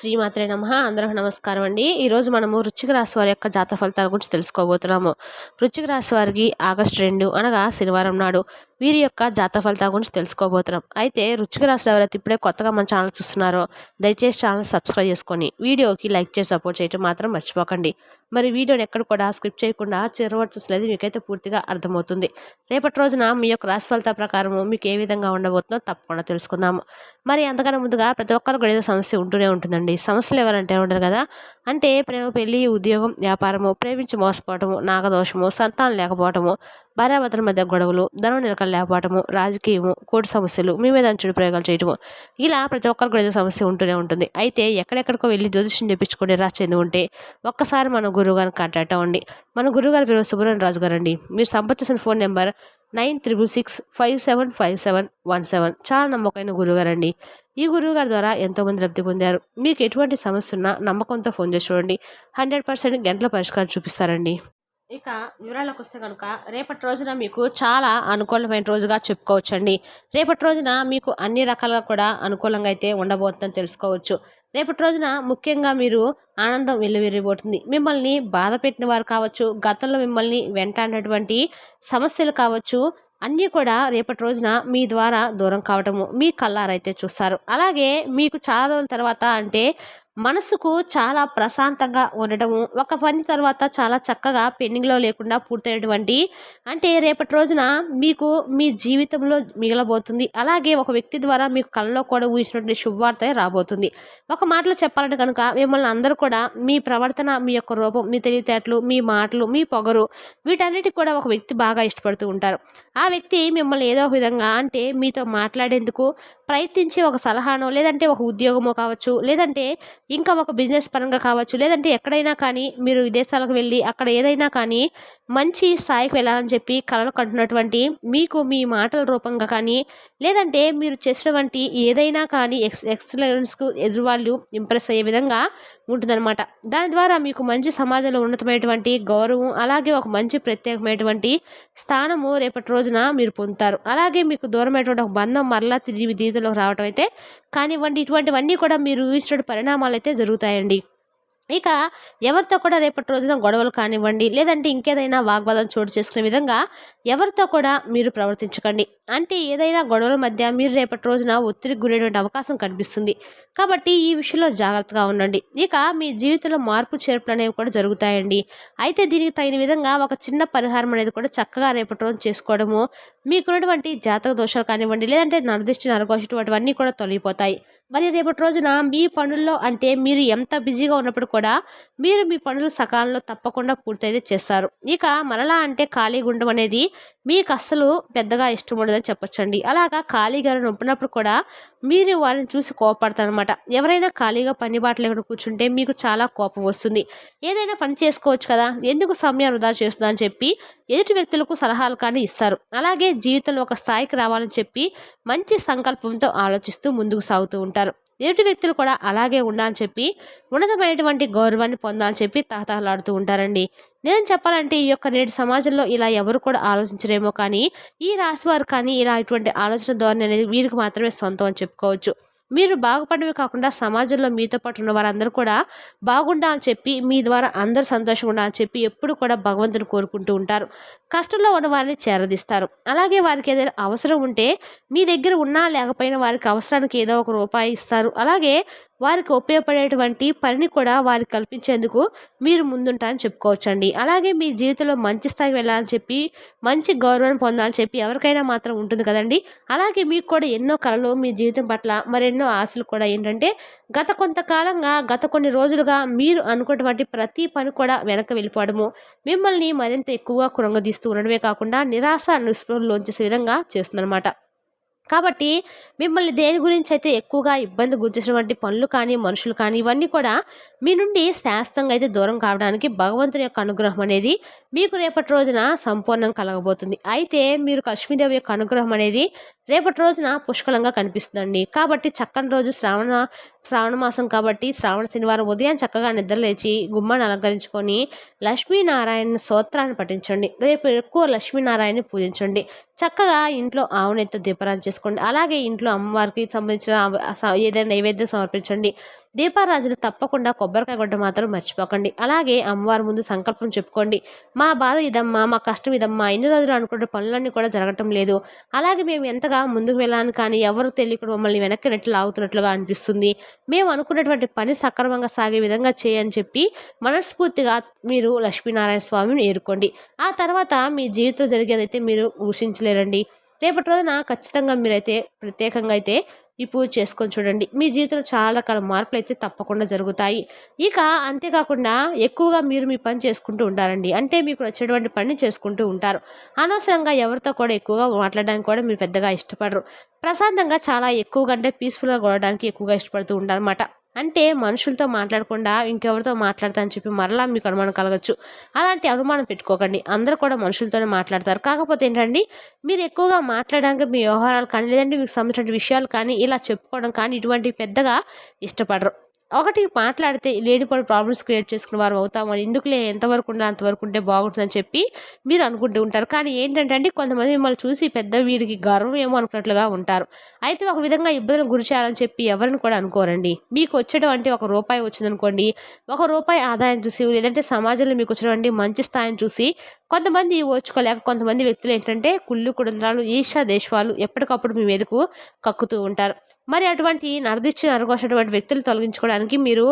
శ్రీమాత్రే నమ. అందరూ నమస్కారం అండి. ఈరోజు మనము వృశ్చిక రాశి వారి యొక్క జాత ఫలితాల గురించి తెలుసుకోబోతున్నాము. రుచిక రాశి వారికి ఆగస్టు రెండు అనగా శనివారం నాడు వీరి యొక్క జాత ఫలితాల గురించి తెలుసుకోబోతున్నాం. అయితే రుచికి రాశి ఎవరైతే ఇప్పుడే కొత్తగా మన ఛానల్ చూస్తున్నారో దయచేసి ఛానల్ సబ్స్క్రైబ్ చేసుకొని వీడియోకి లైక్ చేసి సపోర్ట్ చేయడం మాత్రం మర్చిపోకండి. మరి వీడియోని ఎక్కడ కూడా స్క్రిప్ట్ చేయకుండా చిరవరు చూసలేదు మీకైతే పూర్తిగా అర్థమవుతుంది. రేపటి రోజున మీ యొక్క రాశి ఫలితాల ప్రకారము మీకు ఏ విధంగా ఉండబోతుందో తప్పకుండా తెలుసుకుందాము. మరి అంతకన్నా ముందుగా ప్రతి ఒక్కరికి ఏదో సమస్య ఉంటూనే ఉంటుందండి. సమస్యలు ఎవరంటే ఉండరు కదా? అంటే ప్రేమ పెళ్ళి ఉద్యోగం వ్యాపారము ప్రేమించి మోసపోవటము నాగదోషము సంతానం లేకపోవటము భార్యాభర్తల మధ్య గొడవలు ధనం నిలకలు లేకపోవటము రాజకీయము కోర్టు సమస్యలు మీ మీద చెడు ప్రయోగాలు చేయటము ఇలా ప్రతి ఒక్కరికి కూడా ఏదో సమస్య ఉంటూనే ఉంటుంది. అయితే ఎక్కడెక్కడికో వెళ్ళి జ్యోతిష్యం చెప్పించుకొని రా చెంది ఉంటే ఒక్కసారి మన గురువు గారిని కాంటాక్ట్ అవ్వండి. మన గురువు గారి పేరు సుబ్రహ్మణ్య రాజు గారు అండి. మీరు సంపర్చించిన phone number nine triple six five seven five seven one seven. చాలా నమ్మకమైన గురువుగారు అండి. ఈ గురువుగారి ద్వారా ఎంతోమంది లబ్ధి పొందారు. మీకు ఎటువంటి సమస్య ఉన్నా నమ్మకంతో ఫోన్ చేసి చూడండి. హండ్రెడ్ పర్సెంట్ గంటల పరిష్కారం చూపిస్తారండి. ఇక వివరాలకు వస్తే కనుక రేపటి రోజున మీకు చాలా అనుకూలమైన రోజుగా చెప్పుకోవచ్చండి. రేపటి రోజున మీకు అన్ని రకాలుగా కూడా అనుకూలంగా అయితే ఉండబోతుందని తెలుసుకోవచ్చు. రేపటి రోజున ముఖ్యంగా మీరు ఆనందం వెల్లువిరిపోతుంది మిమ్మల్ని బాధ పెట్టిన వారు కావచ్చు గతంలో మిమ్మల్ని వెంటాడినటువంటి సమస్యలు కావచ్చు అన్నీ కూడా రేపటి రోజున మీ ద్వారా దూరం కావటము మీ కల్లారైతే చూస్తారు. అలాగే మీకు చాలా రోజుల తర్వాత అంటే మనసుకు చాలా ప్రశాంతంగా ఉండటము ఒక పని తర్వాత చాలా చక్కగా పెండింగ్లో లేకుండా పూర్తయినటువంటి అంటే రేపటి రోజున మీకు మీ జీవితంలో మిగలబోతుంది. అలాగే ఒక వ్యక్తి ద్వారా మీకు కళ్ళలో కూడా ఊహించినటువంటి శుభవార్త రాబోతుంది. ఒక మాటలో చెప్పాలంటే కనుక మిమ్మల్ని అందరూ కూడా మీ ప్రవర్తన మీ యొక్క రూపం మీ తెలివితేటలు మీ మాటలు మీ పొగరు వీటన్నిటికి కూడా ఒక వ్యక్తి బాగా ఇష్టపడుతూ ఉంటారు. ఆ వ్యక్తి మిమ్మల్ని ఏదో ఒక విధంగా అంటే మీతో మాట్లాడేందుకు ప్రయత్నించి ఒక సలహానో లేదంటే ఒక ఉద్యోగమో కావచ్చు లేదంటే ఇంకా ఒక బిజినెస్ పరంగా కావచ్చు లేదంటే ఎక్కడైనా కానీ మీరు విదేశాలకు వెళ్ళి అక్కడ ఏదైనా కానీ మంచి స్థాయికి వెళ్ళాలని చెప్పి కలలు కంటున్నటువంటి మీకు మీ మాటల రూపంగా కానీ లేదంటే మీరు చేసినటువంటి ఏదైనా కానీ ఎక్స్ ఎక్సలెన్స్కు ఎదురువాళ్ళు ఇంప్రెస్ అయ్యే విధంగా ఉంటుందన్నమాట. దాని ద్వారా మీకు మంచి సమాజంలో ఉన్నతమైనటువంటి గౌరవం అలాగే ఒక మంచి ప్రత్యేకమైనటువంటి స్థానము రేపటి రోజున మీరు పొందుతారు. అలాగే మీకు దూరమైనటువంటి ఒక బంధం మరలా తిరిగి జీవితంలోకి రావటం అయితే కానివ్వండి ఇటువంటివన్నీ కూడా మీరు ఊహించిన పరిణామాలు అయితే జరుగుతాయండి. ఇక ఎవరితో కూడా రేపటి రోజున గొడవలు కానివ్వండి లేదంటే ఇంకేదైనా వాగ్వాదం చోటు చేసుకునే విధంగా ఎవరితో కూడా మీరు ప్రవర్తించకండి. అంటే ఏదైనా గొడవల మధ్య మీరు రేపటి రోజున ఒత్తిడికి గురైనటువంటి అవకాశం కనిపిస్తుంది. కాబట్టి ఈ విషయంలో జాగ్రత్తగా ఉండండి. ఇక మీ జీవితంలో మార్పు చేర్పులు అనేవి కూడా జరుగుతాయండి. అయితే దీనికి తగిన విధంగా ఒక చిన్న పరిహారం అనేది కూడా చక్కగా రేపటి రోజు చేసుకోవడము మీకున్నటువంటి జాతక దోషాలు కానివ్వండి లేదంటే నరదిష్టి నరగోషటువంటివన్నీ కూడా తొలగిపోతాయి. మరి రేపటి రోజున మీ పనుల్లో అంటే మీరు ఎంత బిజీగా ఉన్నప్పుడు కూడా మీరు మీ పనులు సకాలంలో తప్పకుండా పూర్తయితే చేస్తారు. ఇక మరలా అంటే ఖాళీగా ఉండడం అనేది మీకు అస్సలు పెద్దగా ఇష్టం ఉండదని చెప్పొచ్చండి. అలాగా ఖాళీగా నొప్పినప్పుడు కూడా మీరు వారిని చూసి కోపడతారనమాట ఎవరైనా ఖాళీగా పని బాట లేకుండా కూర్చుంటే మీకు చాలా కోపం వస్తుంది. ఏదైనా పని చేసుకోవచ్చు కదా ఎందుకు సమయం వృధా చేస్తుందా అని చెప్పి ఎదుటి వ్యక్తులకు సలహాలు కానీ ఇస్తారు. అలాగే జీవితంలో ఒక స్థాయికి రావాలని చెప్పి మంచి సంకల్పంతో ఆలోచిస్తూ ముందుకు సాగుతూ ఉంటారు. ఎదుటి వ్యక్తులు కూడా అలాగే ఉండాలని చెప్పి ఉన్నతమైనటువంటి గౌరవాన్ని పొందాలని చెప్పి తహతహలాడుతూ ఉంటారండి. నేను చెప్పాలంటే ఈ యొక్క నేటి సమాజంలో ఇలా ఎవరు కూడా ఆలోచించరేమో కానీ ఈ రాశి వారు కానీ ఇలా ఇటువంటి ఆలోచన ధోరణి అనేది వీరికి మాత్రమే సొంతం అని చెప్పుకోవచ్చు. మీరు బాగుపడమే కాకుండా సమాజంలో మీతో పాటు ఉన్న వారందరూ కూడా బాగుండాలని చెప్పి మీ ద్వారా అందరూ సంతోషంగా ఉండాలని చెప్పి ఎప్పుడు కూడా భగవంతుని కోరుకుంటూ ఉంటారు. కష్టంలో ఉన్న వారిని చేరదీస్తారు. అలాగే వారికి ఏదైనా అవసరం ఉంటే మీ దగ్గర ఉన్నా లేకపోయినా వారికి అవసరానికి ఏదో ఒక రూపాయి ఇస్తారు. అలాగే వారికి ఉపయోగపడేటువంటి పనిని కూడా వారికి కల్పించేందుకు మీరు ముందుంటారని చెప్పుకోవచ్చండి. అలాగే మీ జీవితంలో మంచి స్థాయికి వెళ్ళాలని చెప్పి మంచి గౌరవం పొందాలని చెప్పి ఎవరికైనా మాత్రం ఉంటుంది కదండి. అలాగే మీకు కూడా ఎన్నో కళలు మీ జీవితం పట్ల మరెన్నో ఆశలు కూడా ఏంటంటే గత కొంతకాలంగా గత కొన్ని రోజులుగా మీరు అనుకున్నటువంటి ప్రతి పని కూడా వెనక వెళ్ళిపోవడము మిమ్మల్ని మరింత ఎక్కువగా కృంగదీస్తూ ఉండడమే కాకుండా నిరాశ నిస్పృహలోంచేసే విధంగా చేస్తుందన్నమాట. కాబట్టి మిమ్మల్ని దేని గురించి అయితే ఎక్కువగా ఇబ్బంది గురించినటువంటి పనులు కానీ మనుషులు కానీ ఇవన్నీ కూడా మీ నుండి శాస్త్రంగా అయితే దూరం కావడానికి భగవంతుని యొక్క అనుగ్రహం అనేది మీకు రేపటి రోజున సంపూర్ణం కలగబోతుంది. అయితే మీరు లక్ష్మీదేవి యొక్క అనుగ్రహం అనేది రేపటి రోజున పుష్కలంగా కనిపిస్తుందండి. కాబట్టి చక్కని రోజు శ్రావణ శ్రావణ మాసం కాబట్టి శ్రావణ శనివారం ఉదయం చక్కగా నిద్రలేచి గుమ్మాన్ని అలంకరించుకొని లక్ష్మీనారాయణ స్తోత్రాన్ని పఠించండి. రేపు ఎక్కువ లక్ష్మీనారాయణని పూజించండి. చక్కగా ఇంట్లో ఆవునెత్తో దీపారాధన చేసుకోండి. అలాగే ఇంట్లో అమ్మవారికి సంబంధించిన ఏదైనా నైవేద్యం సమర్పించండి. దీపారాజులు తప్పకుండా కొబ్బరికాయ కొట్టడం మాత్రం మర్చిపోకండి. అలాగే అమ్మవారి ముందు సంకల్పం చెప్పుకోండి. మా బాధ ఇదమ్మా మా కష్టం ఇదమ్మా ఎన్ని రోజులు అనుకుంటే పనులన్నీ కూడా జరగటం లేదు. అలాగే మేము ఎంతగా ముందుకు వెళ్ళాను కానీ ఎవరు తెలియకుండా మమ్మల్ని వెనక్కి నెట్టి లాగుతున్నట్లుగా అనిపిస్తుంది. మేము అనుకున్నటువంటి పని సక్రమంగా సాగే విధంగా చేయని చెప్పి మనస్ఫూర్తిగా మీరు లక్ష్మీనారాయణ స్వామిని ఏరుకోండి. ఆ తర్వాత మీ జీవితంలో జరిగేదైతే మీరు ఊహించలేరండి. రేపటి రోజున ఖచ్చితంగా మీరైతే ప్రత్యేకంగా అయితే ఈ పూజ చేసుకొని చూడండి. మీ జీవితంలో చాలా రకాల మార్పులు అయితే తప్పకుండా జరుగుతాయి. ఇక అంతేకాకుండా ఎక్కువగా మీరు మీ పని చేసుకుంటూ ఉండాలండి. అంటే మీకు నచ్చినటువంటి పని చేసుకుంటూ ఉంటారు. అనవసరంగా ఎవరితో కూడా ఎక్కువగా మాట్లాడడానికి కూడా మీరు పెద్దగా ఇష్టపడరు. ప్రశాంతంగా చాలా ఎక్కువగా అంటే పీస్ఫుల్గా కొనడానికి ఎక్కువగా ఇష్టపడుతూ ఉంటారు అంటే మనుషులతో మాట్లాడకుండా ఇంకెవరితో మాట్లాడతా అని చెప్పి మరలా మీకు అనుమానం కలగచ్చు. అలాంటి అనుమానం పెట్టుకోకండి. అందరూ కూడా మనుషులతోనే మాట్లాడతారు. కాకపోతే ఏంటండి మీరు ఎక్కువగా మాట్లాడడానికి మీ వ్యవహారాలు కానీ లేదంటే మీకు సంబంధించిన విషయాలు కానీ ఇలా చెప్పుకోవడం కానీ ఇటువంటివి పెద్దగా ఇష్టపడరు. ఒకటి మాట్లాడితే లేనిపోయిన ప్రాబ్లమ్స్ క్రియేట్ చేసుకున్న వారు అవుతామని ఎందుకులే ఎంతవరకు ఉండే అంతవరకు ఉంటే బాగుంటుందని చెప్పి మీరు అనుకుంటూ ఉంటారు. కానీ ఏంటంటే అండి కొంతమంది మిమ్మల్ని చూసి పెద్ద వీడికి గర్వం ఏమో అనుకున్నట్లుగా ఉంటారు. అయితే ఒక విధంగా ఇబ్బందులు గురి చేయాలని చెప్పి ఎవరిని కూడా అనుకోరండి. మీకు వచ్చేటువంటి ఒక రూపాయి వచ్చిందనుకోండి ఒక రూపాయి ఆదాయం చూసి లేదంటే సమాజంలో మీకు వచ్చినటువంటి మంచి స్థాయిని చూసి కొంతమంది ఓర్చుకోలేక కొంతమంది వ్యక్తులు ఏంటంటే కుళ్ళు కుడంద్రాలు ఈషా దేశవాళ్ళు ఎప్పటికప్పుడు మీ మీదకు కక్కుతూ ఉంటారు. మరి అటువంటి నరదిచ్చి నరగోసినటువంటి వ్యక్తులు తొలగించుకోవడానికి మీరు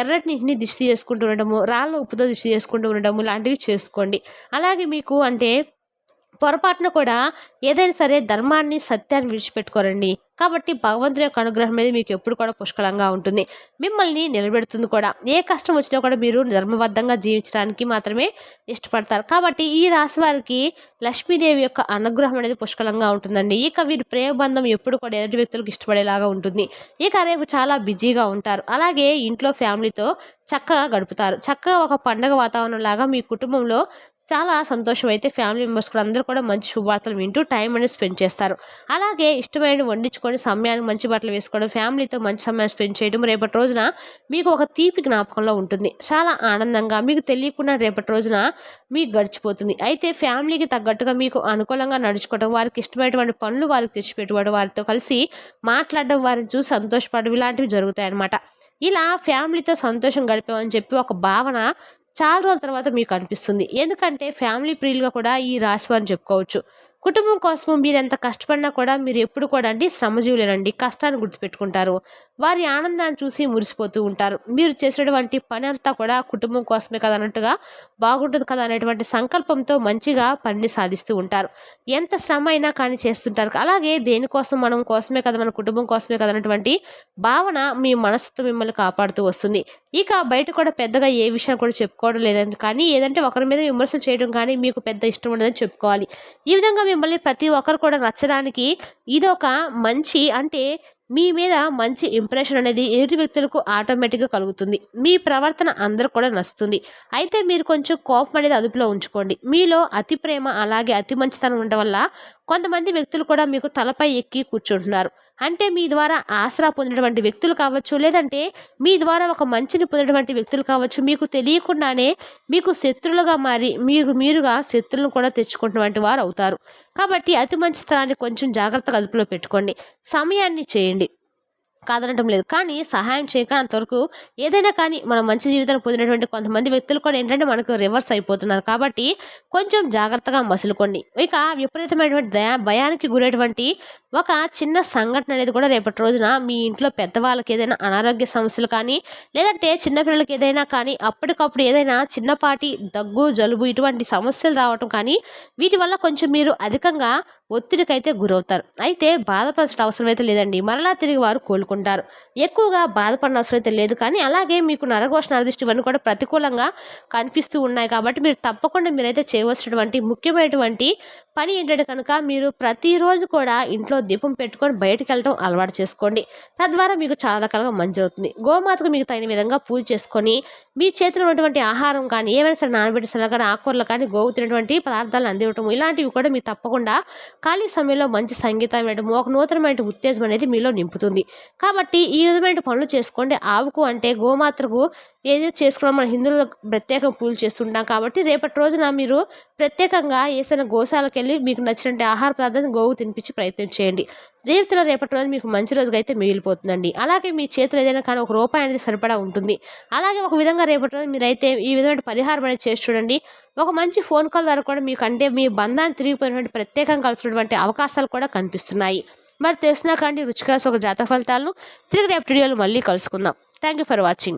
ఎర్రటి నీటిని దిష్టి చేసుకుంటూ ఉండడము రాళ్ళ ఉప్పుతో దిష్టి చేసుకుంటూ ఉండడము లాంటివి చేసుకోండి. అలాగే మీకు అంటే పొరపాటున కూడా ఏదైనా సరే ధర్మాన్ని సత్యాన్ని విడిచిపెట్టుకోరండి. కాబట్టి భగవంతుని యొక్క అనుగ్రహం అనేది మీకు ఎప్పుడు కూడా పుష్కలంగా ఉంటుంది. మిమ్మల్ని నిలబెడుతుంది కూడా. ఏ కష్టం వచ్చినా కూడా మీరు ధర్మబద్ధంగా జీవించడానికి మాత్రమే ఇష్టపడతారు. కాబట్టి ఈ రాశి వారికి లక్ష్మీదేవి యొక్క అనుగ్రహం అనేది పుష్కలంగా ఉంటుందండి. ఇక వీరి ప్రేమబంధం ఎప్పుడు కూడా ఎదుటి వ్యక్తులకు ఇష్టపడేలాగా ఉంటుంది. ఇక రేపు చాలా బిజీగా ఉంటారు. అలాగే ఇంట్లో ఫ్యామిలీతో చక్కగా గడుపుతారు. చక్కగా ఒక పండగ వాతావరణం లాగా మీ కుటుంబంలో చాలా సంతోషం అయితే ఫ్యామిలీ మెంబర్స్ కూడా అందరూ కూడా మంచి శుభవార్తలు వింటూ టైం అనేది స్పెండ్ చేస్తారు. అలాగే ఇష్టమైన వండించుకొని సమయానికి మంచి బట్టలు వేసుకోవడం ఫ్యామిలీతో మంచి సమయాన్ని స్పెండ్ చేయడం రేపటి రోజున మీకు ఒక తీపి జ్ఞాపకంలో ఉంటుంది. చాలా ఆనందంగా మీకు తెలియకుండా రేపటి రోజున మీకు గడిచిపోతుంది. అయితే ఫ్యామిలీకి తగ్గట్టుగా మీకు అనుకూలంగా నడుచుకోవడం వారికి ఇష్టమైనటువంటి పనులు వారికి తెచ్చిపెట్టుకోవడం వారితో కలిసి మాట్లాడడం వారిని చూసి సంతోషపడడం ఇలాంటివి జరుగుతాయి అన్నమాట ఇలా ఫ్యామిలీతో సంతోషం గడిపామని చెప్పి ఒక భావన చాలా రోజుల తర్వాత మీకు అనిపిస్తుంది. ఎందుకంటే ఫ్యామిలీ ప్రియులుగా కూడా ఈ రాశి వారిని చెప్పుకోవచ్చు. కుటుంబం కోసం మీరు ఎంత కష్టపడినా కూడా మీరు ఎప్పుడు కూడా అండి శ్రమజీవులేనండి కష్టాన్ని గుర్తుపెట్టుకుంటారు. వారి ఆనందాన్ని చూసి మురిసిపోతూ ఉంటారు. మీరు చేసినటువంటి పని అంతా కూడా కుటుంబం కోసమే కదా అన్నట్టుగా బాగుంటుంది కదా అనేటువంటి సంకల్పంతో మంచిగా పనిని సాధిస్తూ ఉంటారు. ఎంత శ్రమ అయినా కానీ చేస్తుంటారు. అలాగే దేనికోసం మనం కోసమే కదా మన కుటుంబం కోసమే కదా అన్నటువంటి భావన మీ మనసుతో మిమ్మల్ని కాపాడుతూ వస్తుంది. ఇక బయట కూడా పెద్దగా ఏ విషయం కూడా చెప్పుకోవడం లేదని కానీ ఏదంటే ఒకరి మీద విమర్శలు చేయడం కానీ మీకు పెద్ద ఇష్టం ఉండదని చెప్పుకోవాలి. ఈ విధంగా మిమ్మల్ని ప్రతి ఒక్కరు కూడా నచ్చడానికి ఇది ఒక మంచి అంటే మీ మీద మంచి ఇంప్రెషన్ అనేది ఎదుటి వ్యక్తులకు ఆటోమేటిక్గా కలుగుతుంది. మీ ప్రవర్తన అందరూ కూడా నచ్చుతుంది. అయితే మీరు కొంచెం కోపం అనేది అదుపులో ఉంచుకోండి. మీలో అతి ప్రేమ అలాగే అతి మంచితనం ఉండడం వల్ల కొంతమంది వ్యక్తులు కూడా మీకు తలపై ఎక్కి కూర్చుంటున్నారు. అంటే మీ ద్వారా ఆసరా పొందినటువంటి వ్యక్తులు కావచ్చు లేదంటే మీ ద్వారా ఒక మంచిని పొందినటువంటి వ్యక్తులు కావచ్చు మీకు తెలియకుండానే మీకు శత్రులుగా మారి మీరు మీరుగా శత్రులను కూడా తెచ్చుకున్నటువంటి వారు అవుతారు. కాబట్టి అతి మంచి స్థలాన్ని కొంచెం జాగ్రత్తగా అదుపులో పెట్టుకోండి. సమయాన్ని చేయండి. కాదనటం లేదు. కానీ సహాయం చేయక అంతవరకు ఏదైనా కానీ మన మంచి జీవితాన్ని పొందినటువంటి కొంతమంది వ్యక్తులు కూడా ఏంటంటే మనకు రివర్స్ అయిపోతున్నారు. కాబట్టి కొంచెం జాగ్రత్తగా మసులుకోండి. ఇక విపరీతమైనటువంటి దయా భయానికి గురైనటువంటి ఒక చిన్న సంఘటన అనేది కూడా రేపటి రోజున మీ ఇంట్లో పెద్దవాళ్ళకి ఏదైనా అనారోగ్య సమస్యలు కానీ లేదంటే చిన్నపిల్లలకి ఏదైనా కానీ అప్పటికప్పుడు ఏదైనా చిన్నపాటి దగ్గు జలుబు ఇటువంటి సమస్యలు రావటం కానీ వీటి వల్ల కొంచెం మీరు అధికంగా ఒత్తిడికైతే గురవుతారు. అయితే బాధపడాల్సిన అవసరం అయితే లేదండి. మరలా తిరిగి వారు కోలుకుంటారు. ఎక్కువగా బాధపడిన అవసరం అయితే లేదు. కానీ అలాగే మీకు నరఘోష నరదృష్టి ఇవన్నీ కూడా ప్రతికూలంగా కనిపిస్తూ ఉన్నాయి కాబట్టి మీరు తప్పకుండా మీరైతే చేయవలసినటువంటి ముఖ్యమైనటువంటి పని ఏంటంటే కనుక మీరు ప్రతిరోజు కూడా ఇంట్లో దీపం పెట్టుకొని బయటకు వెళ్ళడం అలవాటు చేసుకోండి. తద్వారా మీకు చాలా రకాలుగా మంచి అవుతుంది గోమాతకు మీకు తగిన విధంగా పూజ చేసుకొని మీ చేతిలో ఉన్నటువంటి ఆహారం కానీ ఏమైనా సరే నానబెట్టి సరే కానీ ఆకుకూరలు కానీ గోవు తినటువంటి పదార్థాలు అందివ్వటం ఇలాంటివి కూడా మీరు తప్పకుండా ఖాళీ సమయంలో మంచి సంగీతం వేయడం ఒక నూతనమైన ఉత్తేజం అనేది మీలో నింపుతుంది. కాబట్టి ఈ విధమైన పనులు చేసుకోండి. ఆవుకు అంటే గోమాతకు ఏదో చేసుకోవడం మన హిందువులకు ప్రత్యేక పూజలు చేస్తుంటాం కాబట్టి రేపటి రోజున మీరు ప్రత్యేకంగా ఏసైనా గోశాలకు వెళ్ళి మీకు నచ్చినట్టు ఆహార పదార్థాన్ని గోవు తినిపించి ప్రయత్నం చేయండి. రేపటిలో రేపటి రోజు మీకు మంచి రోజుగా అయితే మిగిలిపోతుందండి. అలాగే మీ చేతిలో ఏదైనా కానీ ఒక రూపాయి అనేది సరిపడా ఉంటుంది. అలాగే ఒక విధంగా రేపటి రోజు మీరైతే ఈ విధమైన పరిహారం అనేది చేసి చూడండి. ఒక మంచి ఫోన్ కాల్ ద్వారా కూడా మీకు అంటే మీ బంధాన్ని తిరిగిపోయినటువంటి ప్రత్యేకంగా కలిసినటువంటి అవకాశాలు కూడా కనిపిస్తున్నాయి. మరి తెలిసినా కానీ రుచికరస ఒక జాతక ఫలితాలను తిరిగి రేపు వీడియోలు మళ్ళీ కలుసుకుందాం. Thank you for watching